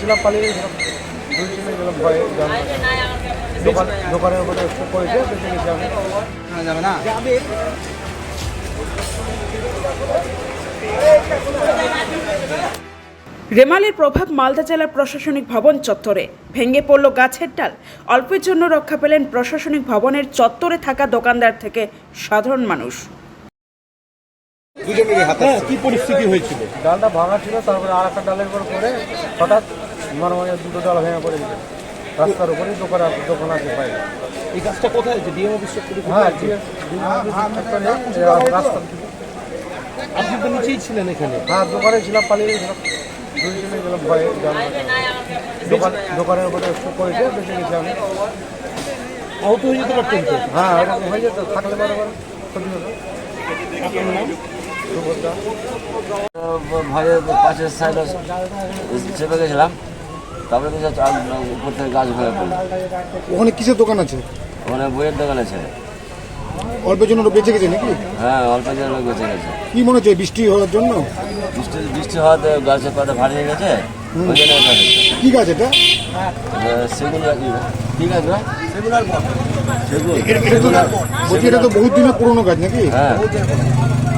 ছিলাম পালিয়ে গেছিলাম দুই তিনে গেলাম ভয়ে দোকানের উপরে একটু পড়েছে বেঁচে গেছি আমি। রেমালের প্রভাব মালদা জেলার প্রশাসনিক ভবন চত্বরে। ভেঙে পড়ল গাছের ডাল। অল্পের জন্য রক্ষা পেলেন প্রশাসনিক ভবনের চত্বরে থাকা দোকানদার থেকে সাধারণ মানুষ। হ্যাঁ কি পরিস্থিতি হয়েছিল? ডালটা ভাঙা ছিল তারপরে আর একটা ডালের উপর পড়ে হঠাৎ আমার মানে দুটো ডাল ভেঙে পড়ে গেছে। রাস্তার উপরেই দোকান দোকান আছে বাইরে। এই কাজটা কোথায় হয়েছে? ডিএম অফিস হ্যাঁ আছে রাস্তা। আপনি তো নিচেই ছিলেন এখানে। হ্যাঁ দোকানে ছিলাম পালিয়ে গেছিলাম। দুই তিনে গেলাম ভয়ে দোকান দোকানের উপরে একটু পড়েছে বেঁচে গেছি আমি। আহত হয়ে যেতে পারতেন হ্যাঁ হয়ে যেত থাকলে পরে হতো। আপনার নাম? ভয়ে পাশের সাইডে চেপে গেছিলাম। তারপরে কিছু উপর থেকে গাছ ভেঙে পড়ল। ওখানে কিসের দোকান আছে? ওখানে বইয়ের দোকান আছে। অল্পের জন্য বেঁচে গেছে নাকি? হ্যাঁ অল্প দিন লোক বেঁচে গেছে। কি মনে হচ্ছে বৃষ্টি হওয়ার জন্য? বৃষ্টি বৃষ্টি হওয়াতে গাছের পাতা ভারী হয়ে গেছে জন্য কি গাছ এটা? সেগুন গাছ আছে সেগুন আর সেগুন। সেগুন। আর- বলছি এটা তো বহুত দিনের পুরনো গাছ নাকি? হ্যাঁ।